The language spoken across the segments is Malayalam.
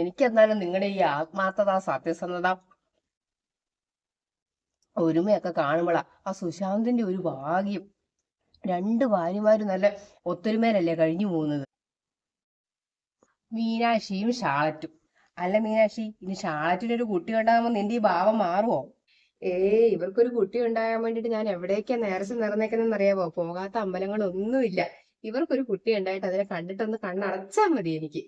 എനിക്കെന്നാലും നിങ്ങളുടെ ഈ ആത്മാർത്ഥത സത്യസന്ധത ഒരുമയൊക്കെ കാണുമ്പോഴാ ആ സുശാന്തിന്റെ ഒരു ഭാഗ്യം. രണ്ട് ഭാര്യമാരും നല്ല ഒത്തൊരുമയിലല്ലേ കഴിഞ്ഞു പോകുന്നത്? മീനാക്ഷിയും ഷാളറ്റും. അല്ല മീനാക്ഷി ഇനി ഷാളറ്റിനൊരു കുട്ടി ഉണ്ടാകുമ്പോൾ നിന്റെ ഈ ഭാവം മാറുമോ ഏ ഇവർക്കൊരു കുട്ടി ഉണ്ടാകാൻ വേണ്ടിട്ട് ഞാൻ എവിടേക്കാ നേരത്തെ നിറഞ്ഞേക്കുന്നതെന്ന് അറിയാമോ പോകാത്ത അമ്പലങ്ങളൊന്നുമില്ല. ഇവർക്കൊരു കുട്ടി ഉണ്ടായിട്ട് അതിനെ കണ്ടിട്ടൊന്ന് കണ്ണടച്ചാ മതി എനിക്ക്.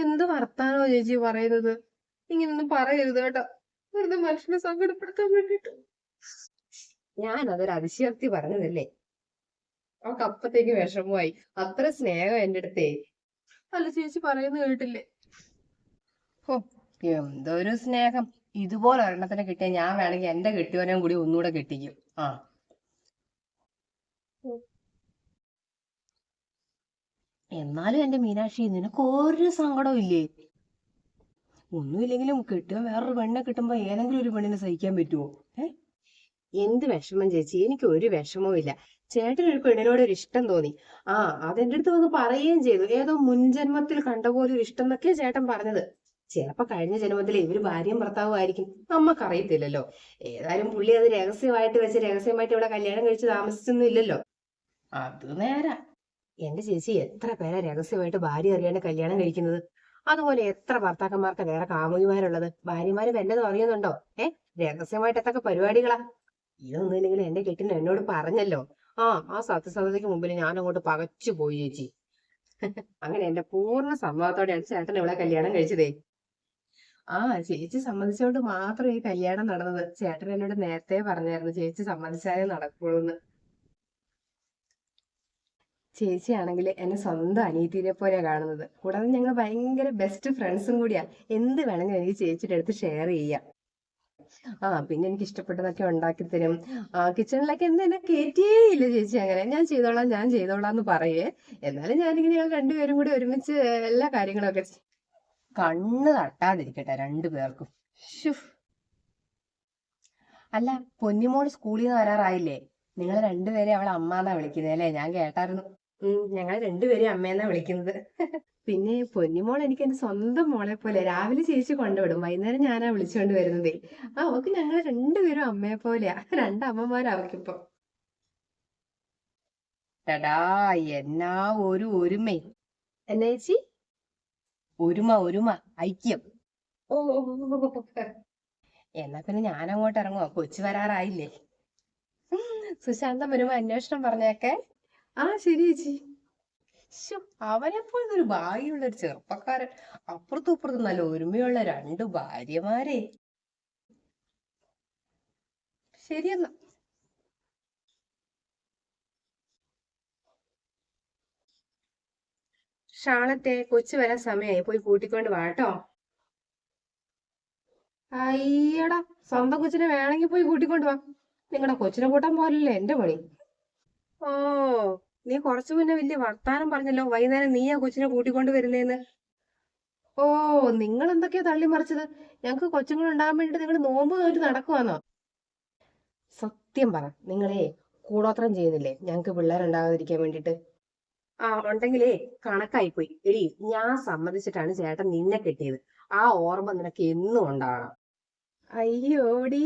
എന്ത് വർത്താനോ ചേച്ചി പറയുന്നത്? ഇങ്ങനൊന്നും പറയരുത് കേട്ടോ. വെറുതെ മനുഷ്യനെ സങ്കടപ്പെടുത്താൻ വേണ്ടിട്ട്. ഞാൻ അതൊരു അതിശയോക്തി പറഞ്ഞതല്ലേ? അവൾക്ക് അപ്പത്തേക്ക് വിഷമമായി. അത്ര സ്നേഹം എന്റെ അടുത്തേ. അല്ല ചേച്ചി പറയുന്നത് കേട്ടില്ലേ? ഓ എന്തൊരു സ്നേഹം. ഇതുപോലെ ഒരെണ്ണത്തിനെ കിട്ടിയ ഞാൻ വേണമെങ്കിൽ എന്റെ കെട്ടിയവനെയും കൂടി ഒന്നുകൂടെ കെട്ടിക്കും. ആ. എന്നാലും എന്റെ മീനാക്ഷി നിനക്ക് ഒരു സങ്കടവും ഇല്ലേ? ഒന്നുമില്ലെങ്കിലും കിട്ടുക വേറൊരു പെണ്ണെ കിട്ടുമ്പോൾ ഏതെങ്കിലും ഒരു പെണ്ണിനെ സഹിക്കാൻ പറ്റുമോ ഏ? എന്ത് വിഷമം ചേച്ചി? എനിക്ക് ഒരു വിഷമവും ഇല്ല. ചേട്ടൻ ഒരു പെണ്ണിനോട് ഒരു ഇഷ്ടം തോന്നി. ആ അതെന്റെ അടുത്ത് വന്ന് പറയുകയും ചെയ്തു. ഏതോ മുൻജന്മത്തിൽ കണ്ട പോലെ ഒരു ഇഷ്ടം എന്നൊക്കെയാ ചേട്ടൻ പറഞ്ഞത്. ചിലപ്പോ കഴിഞ്ഞ ജന്മത്തിൽ ഇവർ ഭാര്യയും ഭർത്താവും ആയിരിക്കും. നമ്മക്കറിയത്തില്ലല്ലോ. ഏതായാലും പുള്ളി അത് രഹസ്യമായിട്ട് വെച്ച് രഹസ്യമായിട്ട് ഇവിടെ കല്യാണം കഴിച്ച് താമസിച്ചൊന്നും ഇല്ലല്ലോ. അത് നേരാ. എന്റെ ചേച്ചി എത്ര പേരെ രഹസ്യമായിട്ട് ഭാര്യ അറിയാണ്ട് കല്യാണം കഴിക്കുന്നത്? അതുപോലെ എത്ര ഭർത്താക്കന്മാർക്ക് വേറെ കാമുകിമാരുള്ളത്? ഭാര്യമാര് വല്ലതും അറിയുന്നുണ്ടോ? ഏ? രഹസ്യമായിട്ട് എത്തൊക്കെ പരിപാടികളാ? ഇതൊന്നും ഇല്ലെങ്കിൽ എന്റെ കെട്ടിന് എന്നോട് പറഞ്ഞല്ലോ. ആ ആ സത്യസന്ധതയ്ക്ക് മുമ്പിൽ ഞാൻ അങ്ങോട്ട് പകച്ചു പോയി ചേച്ചി. അങ്ങനെ എന്റെ പൂർണ സമ്മതത്തോടെയാണ് ചേട്ടൻ ഇവിടെ കല്യാണം കഴിച്ചതേ. ആ ചേച്ചി സമ്മതിച്ചോണ്ട് മാത്രം ഈ കല്യാണം നടന്നത്. ചേട്ടൻ എന്നോട് നേരത്തെ പറഞ്ഞായിരുന്നു ചേച്ചി സമ്മതിച്ചാലേ നടക്കുള്ളൂന്ന്. ചേച്ചിയാണെങ്കിൽ എന്നെ സ്വന്തം അനിയത്തിനെ പോലെ കാണുന്നത്. കൂടാതെ ഞങ്ങൾ ഭയങ്കര ബെസ്റ്റ് ഫ്രണ്ട്സും കൂടിയാ. എന്ത് വേണമെങ്കിലും എനിക്ക് ചേച്ചിയുടെ അടുത്ത് ഷെയർ ചെയ്യാം. ആ പിന്നെ എനിക്ക് ഇഷ്ടപ്പെട്ടതൊക്കെ ഉണ്ടാക്കി തരും. കിച്ചണിലൊക്കെ എന്ത് എന്നെ കയറ്റിയേ ഇല്ല ചേച്ചി അങ്ങനെ. ഞാൻ ചെയ്തോളാം ഞാൻ ചെയ്തോളാം എന്ന് പറയേ. എന്നാലും ഞാനിങ്ങനെ ഞങ്ങൾ രണ്ടുപേരും കൂടി ഒരുമിച്ച് എല്ലാ കാര്യങ്ങളൊക്കെ. കണ്ണ് തട്ടാതിരിക്കട്ടെ രണ്ടു പേർക്കും ശ്ശോ. അല്ല പൊന്നിമോൾ സ്കൂളിൽ നിന്ന് വരാറായില്ലേ? നിങ്ങൾ രണ്ടുപേരെ അവളെ അമ്മ എന്നാ വിളിക്കുന്നത് അല്ലേ? ഞാൻ കേട്ടായിരുന്നു. ഞങ്ങൾ രണ്ടുപേരെയും അമ്മയെന്നാ വിളിക്കുന്നത്. പിന്നെ പൊന്നിമോൾ എനിക്ക് എന്റെ സ്വന്തം മോളെ പോലെ രാവിലെ ചേച്ചി കൊണ്ടുവിടും വൈകുന്നേരം ഞാനാ വിളിച്ചുകൊണ്ട് വരുന്നതേ. ആ അവക്ക് ഞങ്ങൾ രണ്ടുപേരും അമ്മയെ പോലെയാ രണ്ടമ്മമാരാ അവക്കിപ്പോ എടാ എന്നാ ഒരു ഒരുമേ. എന്നാ ചേച്ചി? ഒരുമ ഒരുമ ഐക്യം. ഓ. എന്നാ പിന്നെ ഞാൻ അങ്ങോട്ട് ഇറങ്ങുവാ കൊച്ചു വരാറായില്ലേ? സുശാന്തം വരുമ്പോ അന്വേഷണം പറഞ്ഞേക്കെ. ആ ശരി ചേച്ചി. ശ്ശോ, അവനെപ്പോലത്തെ ഒരു ഭാഗ്യമുള്ള ഒരു ചെറുപ്പക്കാരൻ. അപ്പുറത്തും ഇപ്പുറത്തും നല്ല ഒരുമയുള്ള രണ്ട് ഭാര്യമാരെ. ശരിയെന്നാ ഷാളത്തെ കൊച്ചു വരാൻ സമയമായി പോയി കൂട്ടിക്കൊണ്ട് വാട്ടോ അയ്യടാ സ്വന്തം കൊച്ചിനെ വേണമെങ്കിൽ പോയി കൂട്ടിക്കൊണ്ട് വാ. നിങ്ങളുടെ കൊച്ചിനെ കൂട്ടാൻ പോലല്ലേ എന്റെ പണി? ഓ നീ കുറച്ചു മുന്നേ വലിയ വർത്താനം പറഞ്ഞല്ലോ. വൈകുന്നേരം നീ ആ കൊച്ചിനെ കൂട്ടിക്കൊണ്ട് വരുന്നേന്ന്. ഓ നിങ്ങൾ എന്തൊക്കെയാ തള്ളി മറിച്ചത് ഞങ്ങക്ക് കൊച്ചുങ്ങൾ ഉണ്ടാകാൻ വേണ്ടിട്ട് നിങ്ങൾ നോമ്പ് നോറ്റ് നടക്കുവാന്നോ? സത്യം പറ നിങ്ങളെ കൂടോത്രം ചെയ്യുന്നില്ലേ? ഞങ്ങക്ക് പിള്ളേരുണ്ടാകാതിരിക്കാൻ വേണ്ടിട്ട്. ആ ഉണ്ടെങ്കിലേ കണക്കായി പോയി എടി ഞാൻ സമ്മതിച്ചിട്ടാണ് ചേട്ടൻ നിന്നെ കെട്ടിയത്. ആ ഓർമ്മ നിനക്ക് എന്നും ഉണ്ടാകണം അയ്യോടി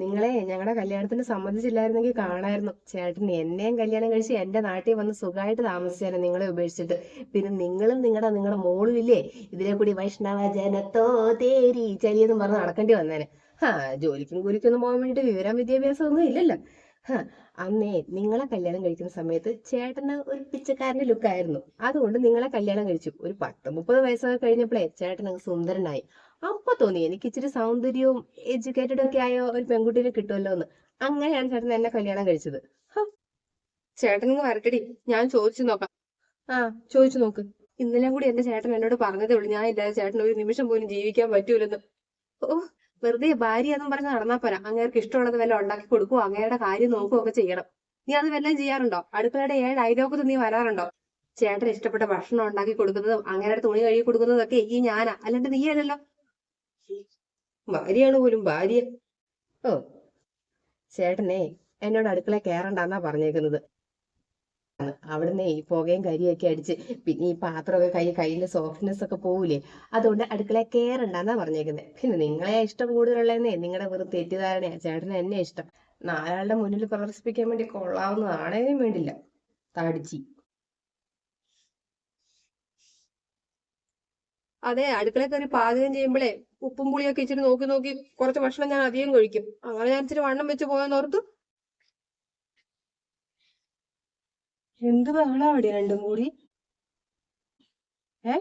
നിങ്ങളെ ഞങ്ങളുടെ കല്യാണത്തിന് സമ്മതിച്ചില്ലായിരുന്നെങ്കിൽ കാണായിരുന്നു. ചേട്ടൻ എന്നെയും കല്യാണം കഴിച്ച് എന്റെ നാട്ടിൽ വന്ന് സുഖമായിട്ട് താമസിച്ചാലും നിങ്ങളെ ഉപേക്ഷിച്ചിട്ട്. പിന്നെ നിങ്ങളും നിങ്ങളുടെ നിങ്ങളുടെ മോളും ഇല്ലേ ഇതിലെ കൂടി വൈഷ്ണവ ജനത്തോ തേരി ചലിയെന്നും പറഞ്ഞ് നടക്കേണ്ടി വന്നേനെ. ഹാ ജോലിക്കും കൂലിക്കൊന്നും പോകാൻ വേണ്ടിട്ട് വിവരം വിദ്യാഭ്യാസം ഒന്നും ഇല്ലല്ലോ അന്നേ നിങ്ങളെ കല്യാണം കഴിക്കുന്ന സമയത്ത് ചേട്ടന് ഒരു പിച്ചക്കാരന്റെ ലുക്കായിരുന്നു. അതുകൊണ്ട് നിങ്ങളെ കല്യാണം കഴിച്ചു. ഒരു പത്ത് മുപ്പത് വയസ്സൊക്കെ കഴിഞ്ഞപ്പോഴേ ചേട്ടൻ സുന്ദരനായി. അപ്പൊ തോന്നി എനിക്ക് ഇച്ചിരി സൗന്ദര്യവും എഡ്യൂക്കേറ്റഡ് ഒക്കെ ആയ ഒരു പെൺകുട്ടീനെ കിട്ടുമല്ലോ എന്ന് അങ്ങനെയാണ് ചേട്ടൻ എന്നെ കല്യാണം കഴിച്ചത്. ചേട്ടൻ വരട്ടടി. ഞാൻ ചോദിച്ചു നോക്കാം. ആ ചോദിച്ചു നോക്ക്. ഇന്നലെ കൂടി എന്റെ ചേട്ടൻ എന്നോട് പറഞ്ഞതേ ഉള്ളൂ. ഞാൻ ഇല്ലാതെ ചേട്ടൻ ഒരു നിമിഷം പോലും ജീവിക്കാൻ പറ്റൂലെന്ന്. ഓ വെറുതെ ഭാര്യ എന്നും പറഞ്ഞ് നടന്നാ പോരാ. അങ്ങേർക്ക് ഇഷ്ടമുള്ളത് വല്ല ഉണ്ടാക്കി കൊടുക്കുവോ? അങ്ങയുടെ കാര്യം നോക്കുകയോ ഒക്കെ ചെയ്യണം. നീ അത് വല്ലതും ചെയ്യാറുണ്ടോ? അടുക്കളയുടെ ഏഴ് ഡയലോഗ് നീ വരാറുണ്ടോ? ചേട്ടൻ ഇഷ്ടപ്പെട്ട ഭക്ഷണം ഉണ്ടാക്കി കൊടുക്കുന്നതും അങ്ങേരുടെ തുണി കഴുകി കൊടുക്കുന്നതൊക്കെ ഈ ഞാനാ. അല്ലാണ്ട് നീ ഭാര്യയാണ് പോലും ഭാര്യ. ഓ. ചേട്ടനെ എന്നോട് അടുക്കള കയറണ്ടെന്നാ പറഞ്ഞേക്കുന്നത്. അവിടുന്ന് ഈ പുകയും കരിയൊക്കെ അടിച്ച് പിന്നെ ഈ പാത്രമൊക്കെ കൈ കയ്യിലെ സോഫ്റ്റ്നെസ് ഒക്കെ പോവില്ലേ അതുകൊണ്ട് അടുക്കള കയറണ്ടെന്നാ പറഞ്ഞേക്കുന്നത് പിന്നെ നിങ്ങളെ ഇഷ്ടം കൂടുതലുള്ളതെന്നേ നിങ്ങളുടെ വെറും തെറ്റിദ്ധാരണയാ. ചേട്ടന് എന്നെ ഇഷ്ടം. നാലാളുടെ മുന്നിൽ പ്രദർശിപ്പിക്കാൻ വേണ്ടി കൊള്ളാവുന്നതാണേലും വേണ്ടില്ല. തടിച്ചി. അതെ അടുക്കളയിൽ കയറി പാചകം ചെയ്യുമ്പോഴേ ഉപ്പും പുളിയൊക്കെ ഇച്ചിരി നോക്കി നോക്കി കുറച്ച് ഭക്ഷണം ഞാൻ അധികം കഴിക്കും. അങ്ങനെ ഞാൻ ഇച്ചിരി വണ്ണം വെച്ച് പോയെന്ന് ഓർത്ത് എന്ത് ബഹളാ അവിടെ രണ്ടും കൂടി? ഏ?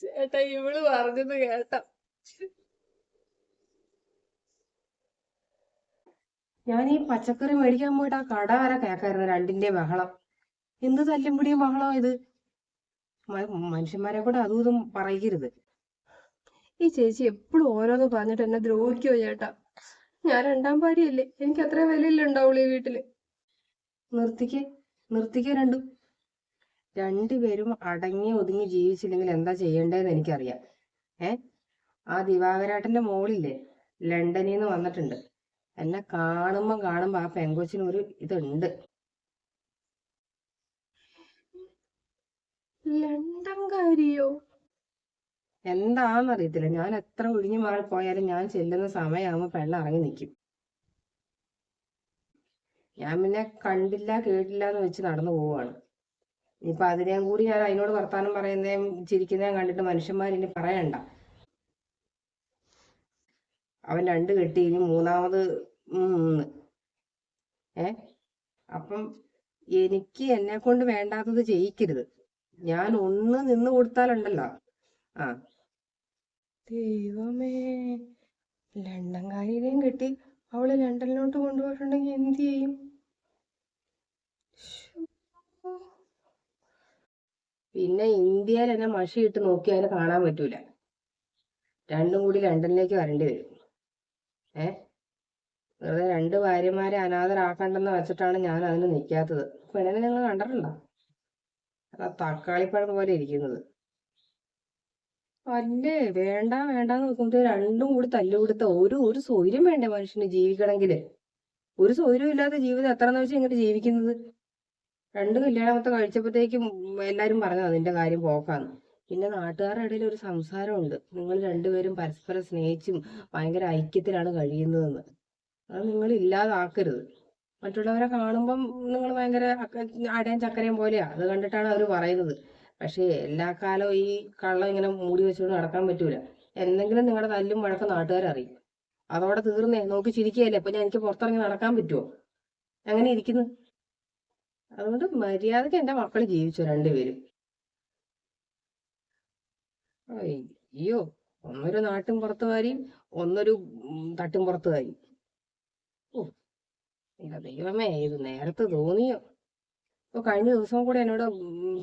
ചേട്ടാ ഇവൾ പറഞ്ഞത് കേട്ട. ഞാൻ ഈ പച്ചക്കറി മേടിക്കാൻ പോയിട്ട് ആ കട വരെ കേക്കായിരുന്നു രണ്ടിന്റെ ബഹളം. എന്ത് തല്ലും പിടിയും ബഹളം ഇത്? മനുഷ്യന്മാരെ കൂടെ അതും പറയരുത്. ഈ ചേച്ചി എപ്പോഴും ഓരോന്ന് പറഞ്ഞിട്ട് എന്നെ ദ്രോഹിക്കോ ചേട്ടാ. ഞാൻ രണ്ടാം ഭാര്യയല്ലേ. എനിക്ക് അത്ര വിലയില്ല ഉണ്ടാവുള്ളൂ ഈ വീട്ടിൽ. നിർത്തിക്ക് നിർത്തിക്ക് രണ്ടു. രണ്ടുപേരും അടങ്ങി ഒതുങ്ങി ജീവിച്ചില്ലെങ്കിൽ എന്താ ചെയ്യേണ്ടതെന്ന് എനിക്കറിയാം. ഏ? ആ ദിവാകരാട്ടന്റെ മോളില്ലേ? ലണ്ടനിൽ നിന്ന് വന്നിട്ടുണ്ട്. എന്നെ കാണുമ്പം കാണുമ്പോ ആ പെങ്കൊച്ചിന് ഒരു ഇതുണ്ട്. ലണ്ടൻകാരിയോ എന്താന്നറിയത്തില്ല. ഞാൻ എത്ര ഒഴിഞ്ഞു മാറി പോയാലും ഞാൻ ചെല്ലുന്ന സമയമാകുമ്പോ പെണ്ണ് ഇറങ്ങി നിൽക്കും ഞാൻ പിന്നെ കണ്ടില്ല കേട്ടില്ല എന്ന് വെച്ച് നടന്നു പോവാണ്. ഇനിയിപ്പൊ അതിനെയും കൂടി ഞാൻ അതിനോട് വർത്താനം പറയുന്നതും ചിരിക്കുന്നതും കണ്ടിട്ട് മനുഷ്യന്മാരിനി പറയണ്ട. അവൻ രണ്ട് കെട്ടി ഇനി മൂന്നാമത് മൂന്ന്. ഏ? അപ്പം എനിക്ക് എന്നെ കൊണ്ട് വേണ്ടാത്തത് ചെയ്യിക്കരുത് ഞാൻ ഒന്ന് നിന്ന് കൊടുത്താലുണ്ടല്ലോ. ആ. ദൈവമേ. ലണ്ടൻകാരിനെയും കെട്ടി അവളെ ലണ്ടനിലോട്ട് കൊണ്ടുപോയിട്ടുണ്ടെങ്കിൽ എന്ത് ചെയ്യും? പിന്നെ ഇന്ത്യയിൽ എന്നെ മഷിയിട്ട് നോക്കിയാൽ കാണാൻ പറ്റൂല. രണ്ടും കൂടി ലണ്ടനിലേക്ക് വരേണ്ടി വരും. ഏ? വെറുതെ രണ്ട് ഭാര്യമാരെ അനാഥരാക്കണ്ടെന്ന് വെച്ചിട്ടാണ് ഞാൻ അതിന് നിൽക്കാത്തത് പെണ്ണിനെ നിങ്ങൾ കണ്ടിട്ടുണ്ടോ? അതാ തക്കാളിപ്പഴം പോലെ ഇരിക്കുന്നത്. അല്ലേ? വേണ്ട വേണ്ടാന്ന് നോക്കുമ്പോ രണ്ടും കൂടി തല്ലുകൊടുത്ത ഒരു ഒരു സൗര്യം വേണ്ടേ മനുഷ്യന് ജീവിക്കണമെങ്കിൽ? ഒരു സൗര്യം ഇല്ലാത്ത ജീവിതം എത്ര വെച്ചാൽ ഇങ്ങോട്ട് ജീവിക്കുന്നത്? രണ്ട് കല്യാണമൊക്കെ കഴിച്ചപ്പോഴത്തേക്കും എല്ലാരും പറഞ്ഞു അതിന്റെ കാര്യം പോക്കാന്ന്. പിന്നെ നാട്ടുകാരുടെ ഇടയിൽ ഒരു സംസാരമുണ്ട്. നിങ്ങൾ രണ്ടുപേരും പരസ്പരം സ്നേഹിച്ചും ഭയങ്കര ഐക്യത്തിലാണ് കഴിയുന്നതെന്ന്. അത് നിങ്ങൾ ഇല്ലാതാക്കരുത്. മറ്റുള്ളവരെ കാണുമ്പം നിങ്ങൾ ഭയങ്കര അടയും ചക്കരയും പോലെയാ. അത് കണ്ടിട്ടാണ് അവർ പറയുന്നത്. പക്ഷേ എല്ലാ കാലവും ഈ കള്ളം ഇങ്ങനെ മൂടി വെച്ചുകൊണ്ട് നടക്കാൻ പറ്റൂല. എന്തെങ്കിലും നിങ്ങളുടെ തല്ലും വഴക്കം നാട്ടുകാരറിയും അതോടെ തീർന്നേ. നോക്കി ചിരിക്കുകയല്ലേ. അപ്പൊ ഞാൻ എനിക്ക് പുറത്തിറങ്ങി നടക്കാൻ പറ്റുമോ അങ്ങനെ ഇരിക്കുന്നു? അതുകൊണ്ട് മര്യാദയ്ക്ക് എന്റെ മക്കൾ ജീവിച്ചു രണ്ടുപേരും. അയ്യോ ഒന്നൊരു നാട്ടും പുറത്തുകാരിയും ഒന്നൊരു തട്ടും പുറത്തുകാരിയും. എന്റെ ദൈവമേ ഇത് നേരത്തെ തോന്നിയോ? ഇപ്പൊ കഴിഞ്ഞ ദിവസം കൂടെ എന്നോട്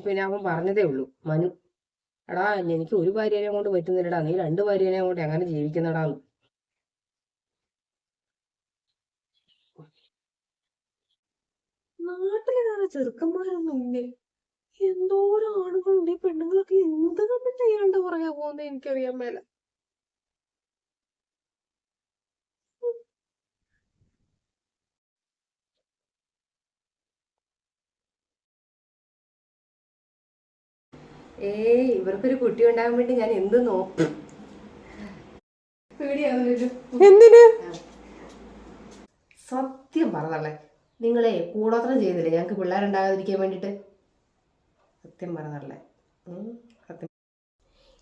പിന്നെ അവൻ പറഞ്ഞതേ ഉള്ളൂ മനു എടാ എനിക്ക് ഒരു ഭാര്യനെ കൊണ്ട് പറ്റുന്നില്ലടാ നീ രണ്ട് ഭാര്യനെ കൊണ്ട് എങ്ങനെ ജീവിക്കുന്നടാന്ന് നാട്ടിലെ ചെറുക്കന്മാരൊന്നും ഇല്ലേ? എന്തോരം ആണുങ്ങളുണ്ട് ഈ പെണ്ണുങ്ങളൊക്കെ എന്ത് കണ്ടിട്ട് ഇയാളുടെ പുറകെ പോകുന്നത് എനിക്കറിയാൻ മേല. ഏയ് ഇവർക്കൊരു കുട്ടി ഉണ്ടാകാൻ വേണ്ടി ഞാൻ എന്ത് നോക്കും? എന്തിന്? സത്യം പറഞ്ഞല്ലേ നിങ്ങളെ കൂടോത്രം ചെയ്തില്ലേ ഞങ്ങക്ക് പിള്ളേരുണ്ടാകാതിരിക്കാൻ വേണ്ടിട്ട്. സത്യം പറഞ്ഞല്ലേ സത്യം.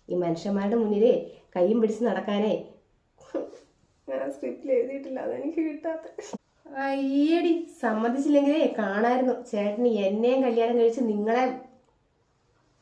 ഈ മനുഷ്യന്മാരുടെ മുന്നിലേ കയ്യും പിടിച്ച് നടക്കാനേ. ഞാൻ സ്ക്രിപ്റ്റിൽ എഴുതിയിട്ടില്ല. അതെനിക്ക് കിട്ടാത്ത. അയ്യടി സമ്മതിച്ചില്ലെങ്കിലേ കാണായിരുന്നു. ചേട്ടന് എന്നെയും കല്യാണം കഴിച്ച് നിങ്ങളെ